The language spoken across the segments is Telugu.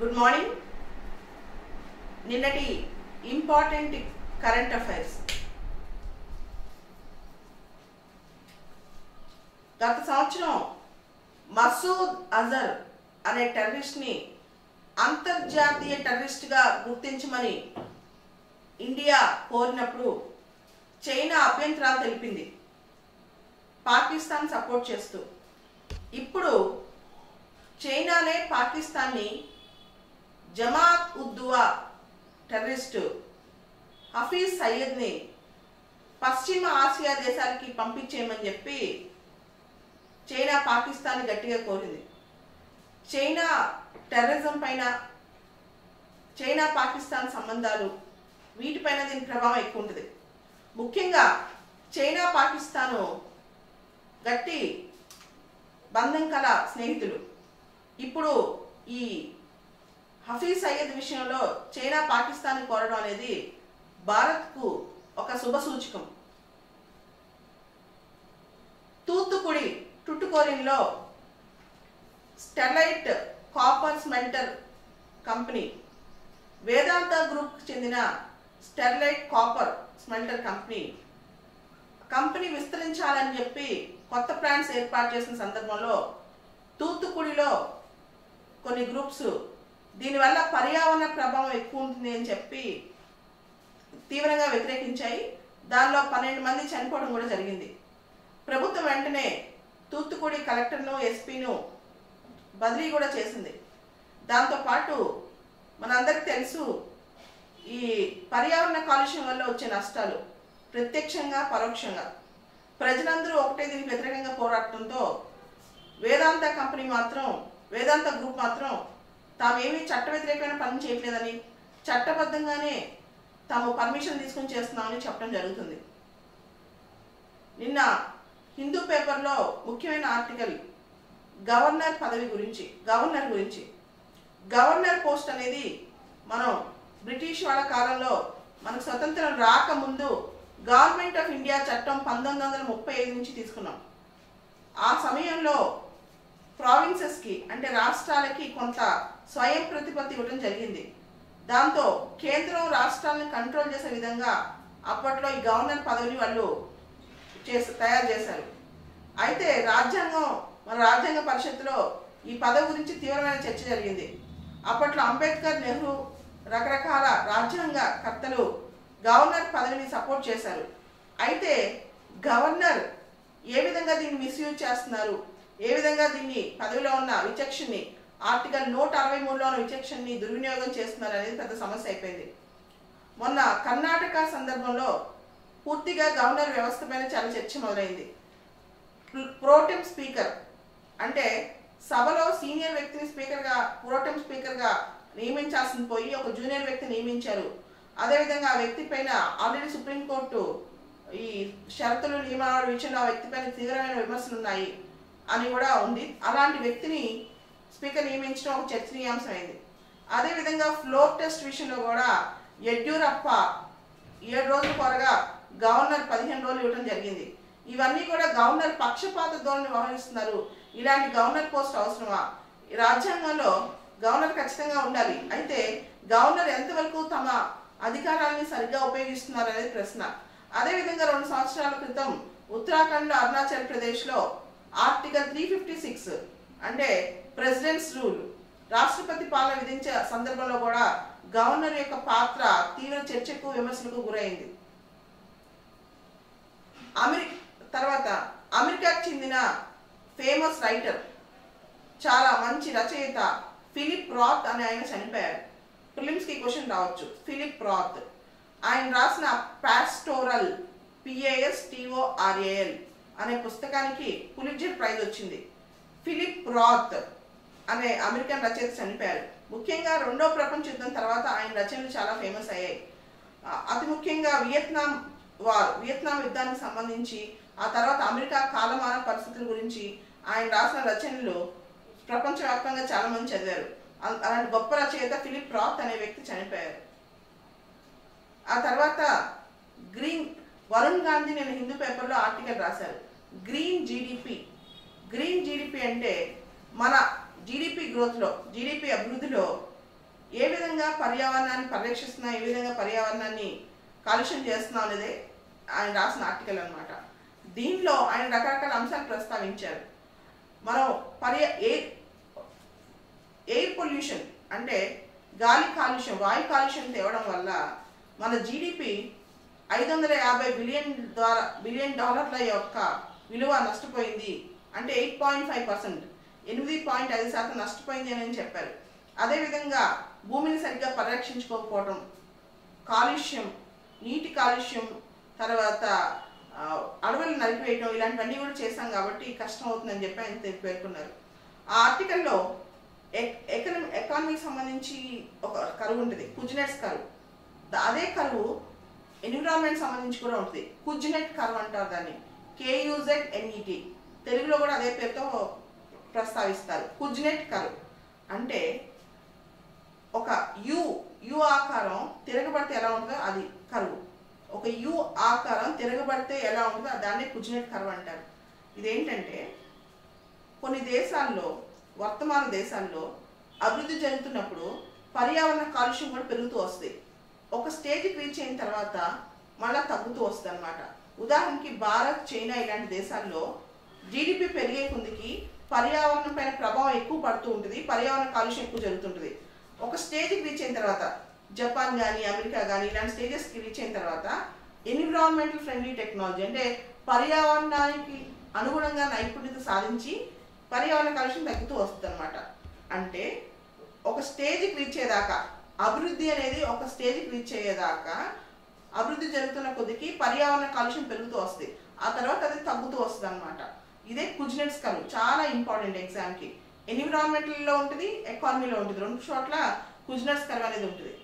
గుడ్ మార్నింగ్ నిన్నటి ఇంపార్టెంట్ కరెంట్ అఫైర్స్ గత సంవత్సరం మసూద్ అజర్ అనే టెర్రరిస్ట్ని అంతర్జాతీయ టెర్రరిస్ట్గా గుర్తించమని ఇండియా కోరినప్పుడు చైనా అభ్యంతరాలు తెలిపింది. పాకిస్తాన్ సపోర్ట్ చేస్తూ. ఇప్పుడు చైనానే పాకిస్తాన్ని జమాత్ ఉద్దువా టెర్రరిస్టు హఫీజ్ సయ్యద్ని పశ్చిమ ఆసియా దేశాలకి పంపించేయమని చెప్పి చైనా పాకిస్తాన్ గట్టిగా కోరింది. చైనా టెర్రరిజం పైన చైనా పాకిస్తాన్ సంబంధాలు వీటిపైన దీని ప్రభావం ఎక్కువ ఉంటుంది. ముఖ్యంగా చైనా పాకిస్తాను గట్టి బంధం కల స్నేహితులు. ఇప్పుడు ఈ హఫీజ్ సయ్యద్ విషయంలో చైనా పాకిస్తాన్ కోరడం అనేది భారత్కు ఒక శుభ సూచకం. Thoothukudi టుట్టుకోరిన్లో Sterlite copper smelter company Vedanta గ్రూప్కి చెందిన Sterlite copper smelter company company విస్తరించాలని చెప్పి కొత్త ప్లాన్స్ ఏర్పాటు చేసిన సందర్భంలో తూత్తుకుడిలో కొన్ని గ్రూప్స్ దీనివల్ల పర్యావరణ ప్రభావం ఎక్కువ ఉంటుంది అని చెప్పి తీవ్రంగా వ్యతిరేకించాయి. దానిలో పన్నెండు మంది చనిపోవడం కూడా జరిగింది. ప్రభుత్వం వెంటనే తూత్తుకుడి కలెక్టర్ను ఎస్పీను బదిలీ కూడా చేసింది. దాంతోపాటు మనందరికి తెలుసు ఈ పర్యావరణ కాలుష్యం వల్ల వచ్చే నష్టాలు ప్రత్యక్షంగా పరోక్షంగా. ప్రజలందరూ ఒకటే దీనికి వ్యతిరేకంగా పోరాడటంతో వేదాంత కంపెనీ మాత్రం వేదాంత గ్రూప్ మాత్రం తామేమి చట్ట వ్యతిరేకమైన పని చేయట్లేదని చట్టబద్ధంగానే తాము పర్మిషన్ తీసుకుని చేస్తున్నామని చెప్పడం జరుగుతుంది. నిన్న హిందూ పేపర్లో ముఖ్యమైన ఆర్టికల్ గవర్నర్ పదవి గురించి గవర్నర్ గురించి. గవర్నర్ పోస్ట్ అనేది మనం బ్రిటిష్ వాళ్ళ కాలంలో మనకు స్వతంత్రం రాకముందు గవర్నమెంట్ ఆఫ్ ఇండియా చట్టం పంతొమ్మిది వందల ముప్పై ఐదు నుంచి తీసుకున్నాం. ఆ సమయంలో ప్రావిన్సెస్కి అంటే రాష్ట్రాలకి కొంత స్వయం ప్రతిపత్తి ఇవ్వడం జరిగింది. దాంతో కేంద్రం రాష్ట్రాలను కంట్రోల్ చేసే విధంగా అప్పట్లో ఈ గవర్నర్ పదవిని వాళ్ళు చేసి తయారు చేశారు. అయితే రాజ్యాంగం మన రాజ్యాంగ పరిషత్తులో ఈ పదవి గురించి తీవ్రమైన చర్చ జరిగింది. అప్పట్లో అంబేద్కర్ నెహ్రూ రకరకాల రాజ్యాంగ కర్తలు గవర్నర్ పదవిని సపోర్ట్ చేశారు. అయితే గవర్నర్ ఏ విధంగా దీన్ని మిస్యూజ్ చేస్తున్నారు? ఏ విధంగా దీన్ని పదవిలో ఉన్న విచక్షణని ఆర్టికల్ నూట అరవై మూడులో విచక్షణని దుర్వినియోగం చేస్తున్నారు అనేది పెద్ద సమస్య అయిపోయింది. మొన్న కర్ణాటక సందర్భంలో పూర్తిగా గవర్నర్ వ్యవస్థ పైన చాలా చర్చ మొదలైంది. ప్రోటెం స్పీకర్ అంటే సభలో సీనియర్ వ్యక్తిని స్పీకర్గా ప్రోటెం స్పీకర్గా నియమించాల్సింది పోయి ఒక జూనియర్ వ్యక్తి నియమించారు. అదేవిధంగా ఆ వ్యక్తి పైన ఆల్రెడీ సుప్రీంకోర్టు ఈ షరతులు నియమాల విషయంలో ఆ వ్యక్తి పైన తీవ్రమైన విమర్శలు ఉన్నాయి అని కూడా ఉంది. అలాంటి వ్యక్తిని స్పీకర్ నియమించడం ఒక చర్చనీయాంశమైంది. అదేవిధంగా ఫ్లోర్ టెస్ట్ విషయంలో కూడా యడ్యూరప్ప ఏడు రోజుల కొరగా గవర్నర్ పదిహేను రోజులు ఇవ్వడం జరిగింది. ఇవన్నీ కూడా గవర్నర్ పక్షపాత ధోరణి వ్యవహరిస్తున్నారు. ఇలాంటి గవర్నర్ పోస్ట్ అవసరమా? రాజ్యాంగంలో గవర్నర్ ఖచ్చితంగా ఉండాలి. అయితే గవర్నర్ ఎంతవరకు తమ అధికారాన్ని సరిగ్గా ఉపయోగిస్తున్నారు అనేది ప్రశ్న. అదేవిధంగా రెండు సంవత్సరాల క్రితం ఉత్తరాఖండ్ అరుణాచల్ ప్రదేశ్లో ఆర్టికల్ త్రీ ఫిఫ్టీ సిక్స్ అంటే ప్రెసిడెంట్స్ రూల్. రాష్ట్రపతి పాలన విధించే సందర్భంలో కూడా గవర్నర్ యొక్క పాత్ర తీవ్ర చర్చకు విమర్శలకు గురైంది. అమెరికా తర్వాత అమెరికాకు చెందిన ఫేమస్ రైటర్ చాలా మంచి రచయిత ఫిలిప్ రాత్ అనే ఆయన చనిపోయారు ప్రిలిమ్స్కి క్వశ్చన్ రావచ్చు. ఫిలిప్ రాత్ ఆయన రాసిన పాస్టోరల్ పిఏఎస్ టిఓఆర్ఏఎల్ అనే పుస్తకానికి పులిజర్ ప్రైజ్ వచ్చింది. ఫిలిప్ రాత్ అనే అమెరికన్ రచయిత చనిపోయారు. ముఖ్యంగా రెండో ప్రపంచ యుద్ధం తర్వాత ఆయన రచనలు చాలా ఫేమస్ అయ్యాయి. అతి ముఖ్యంగా వియత్నాం వార్ వియత్నాం యుద్ధానికి సంబంధించి ఆ తర్వాత అమెరికా కాలమాన పరిస్థితుల గురించి ఆయన రాసిన రచనలు ప్రపంచవ్యాప్తంగా చాలామంది చదివారు. అలాంటి గొప్ప రచయిత ఫిలిప్ రాత్ అనే వ్యక్తి చనిపోయారు. ఆ తర్వాత గ్రీన్ వరుణ్ గాంధీ నేను హిందూ పేపర్లో ఆర్టికల్ రాశారు. గ్రీన్ జీడిపి గ్రీన్ జీడిపి అంటే మన జీడిపి గ్రోత్లో జీడిపి అభివృద్ధిలో ఏ విధంగా పర్యావరణాన్ని పరిరక్షిస్తున్నా ఏ విధంగా పర్యావరణాన్ని కాలుష్యం చేస్తున్నాం అనేది ఆయన రాసిన ఆర్టికల్ అనమాట దీనిలో ఆయన రకరకాల అంశాలు ప్రస్తావించారు. మనం పర్య ఎయిర్ ఎయిర్ పొల్యూషన్ అంటే గాలి కాలుష్యం వాయు కాలుష్యం తేవడం వల్ల మన జీడిపి ఐదు వందల యాభై బిలియన్ ద్వారా బిలియన్ డాలర్ల యొక్క విలువ నష్టపోయింది. అంటే ఎయిట్ పాయింట్ ఫైవ్ పర్సెంట్. ఎనిమిది పాయింట్ ఐదు శాతం నష్టపోయింది అని చెప్పారు. అదేవిధంగా భూమిని సరిగ్గా పరిరక్షించుకోకపోవడం కాలుష్యం నీటి కాలుష్యం తర్వాత అడవులు నలిపివేయడం ఇలాంటివన్నీ కూడా చేశాం కాబట్టి కష్టం అవుతుందని చెప్పి ఆయన పేర్కొన్నారు. ఆ ఆర్టికల్లో ఎకనమీ ఎకానమీకి సంబంధించి ఒక కరువు ఉంటుంది కుజ్నెట్స్ కరువు. అదే కరువు ఎన్విరాన్మెంట్ సంబంధించి కూడా ఉంటుంది. కుజ్నెట్ కరువు అంటారు దాన్ని. కేయూజెడ్ ఎన్ఈటి తెలుగులో కూడా అదే పేరుతో ప్రస్తావిస్తారు. కుజ్నెట్ కరువు అంటే ఒక యు యు ఆకారం తిరగబడితే ఎలా ఉంటుందో అది కరువు. ఒక యు ఆకారం తిరగబడితే ఎలా ఉంటుందో దాన్నే కుజ్నెట్ కరువు అంటారు. ఇదేంటంటే కొన్ని దేశాల్లో వర్తమాన దేశాల్లో అభివృద్ధి చెందుతున్నప్పుడు పర్యావరణ కాలుష్యం కూడా పెరుగుతూ వస్తుంది. ఒక స్టేజ్కి రీచ్ అయిన తర్వాత మళ్ళీ తగ్గుతూ వస్తుంది అనమాట ఉదాహరణకి భారత్ చైనా ఇలాంటి దేశాల్లో జీడిపి పెరిగే కొందికి పర్యావరణం పైన ప్రభావం ఎక్కువ పడుతూ ఉంటుంది పర్యావరణ కాలుష్యం ఎక్కువ జరుగుతుంటుంది. ఒక స్టేజ్కి రీచ్ అయిన తర్వాత జపాన్ కానీ అమెరికా కానీ ఇలాంటి స్టేజెస్కి రీచ్ అయిన తర్వాత ఎన్విరాన్మెంటల్ ఫ్రెండ్లీ టెక్నాలజీ అంటే పర్యావరణానికి అనుగుణంగా నైపుణ్యత సాధించి పర్యావరణ కాలుష్యం తగ్గుతూ వస్తుంది అనమాట అంటే ఒక స్టేజ్కి రీచ్ అయ్యేదాకా అభివృద్ధి అనేది ఒక స్టేజ్కి రీచ్ అయ్యేదాకా అభివృద్ధి జరుగుతున్న కొద్దికి పర్యావరణ కాలుష్యం పెరుగుతూ వస్తుంది. ఆ తర్వాత అది తగ్గుతూ వస్తుంది అనమాట ఇదే కుజ్నెట్స్ కరువు చాలా ఇంపార్టెంట్ ఎగ్జామ్కి ఎన్విరాన్మెంటల్లో ఉంటుంది ఎకానమీలో ఉంటుంది. రెండు చోట్ల కుజ్నెట్స్ కర్వ్ అనేది ఉంటుంది.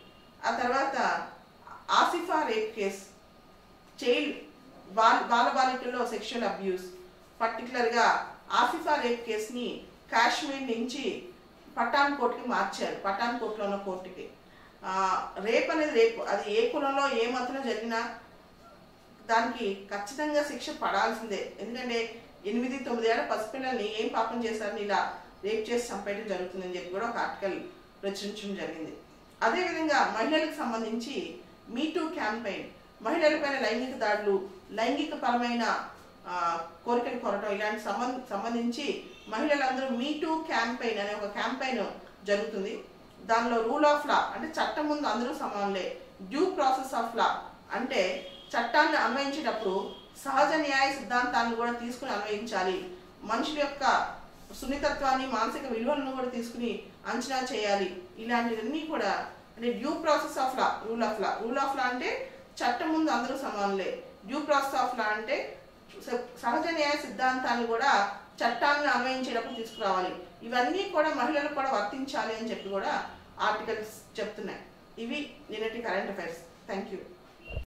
ఆ తర్వాత ఆసిఫా రేప్ కేస్ చైల్డ్ బాల బాల బాలికల్లో సెక్షువల్ అబ్యూస్ పర్టికులర్గా ఆసిఫా రేప్ కేసుని కాశ్మీర్ నుంచి పఠాన్ కోర్టుకి మార్చారు. పఠాన్ కోర్టులో ఉన్న కోర్టుకి. రేప్ అనేది రేపు అది ఏ కులంలో ఏ మతంలో జరిగినా దానికి ఖచ్చితంగా శిక్ష పడాల్సిందే. ఎందుకంటే ఎనిమిది తొమ్మిది ఏళ్ళ పసిపిల్లల్ని ఏం పాపం చేశారని ఇలా రేప్ చేసి చంపేయడం జరుగుతుందని చెప్పి కూడా ఒక ఆర్టికల్ ప్రచురించడం జరిగింది. అదేవిధంగా మహిళలకు సంబంధించి మీటూ క్యాంపెయిన్ మహిళలపైన లైంగిక దాడులు లైంగిక పరమైన కోరికలు కొరటం ఇలాంటి సంబంధ సంబంధించి మహిళలందరూ మీటూ క్యాంపెయిన్ అనే ఒక క్యాంపెయిన్ జరుగుతుంది. దానిలో రూల్ ఆఫ్ లా అంటే చట్టం ముందు అందరూ సమానులే. డ్యూ ప్రాసెస్ ఆఫ్ లా అంటే చట్టాన్ని అన్వయించేటప్పుడు సహజ న్యాయ సిద్ధాంతాలను కూడా తీసుకుని అన్వయించాలి. మనుషుల యొక్క సున్నితత్వాన్ని మానసిక విలువలను కూడా తీసుకుని అంచనా చేయాలి. ఇలాంటివన్నీ కూడా అంటే due process of law rule of law rule of law అంటే చట్టం ముందు అందరూ సమానులే. డ్యూ ప్రాసెస్ ఆఫ్ లా అంటే సహజ న్యాయ సిద్ధాంతాన్ని కూడా చట్టాలను అన్వయించేటప్పుడు తీసుకురావాలి. ఇవన్నీ కూడా మహిళలకు కూడా వర్తించాలి అని చెప్పి కూడా ఆర్టికల్స్ చెప్తున్నాయి. ఇవి నిన్నటి కరెంట్ అఫైర్స్. Thank you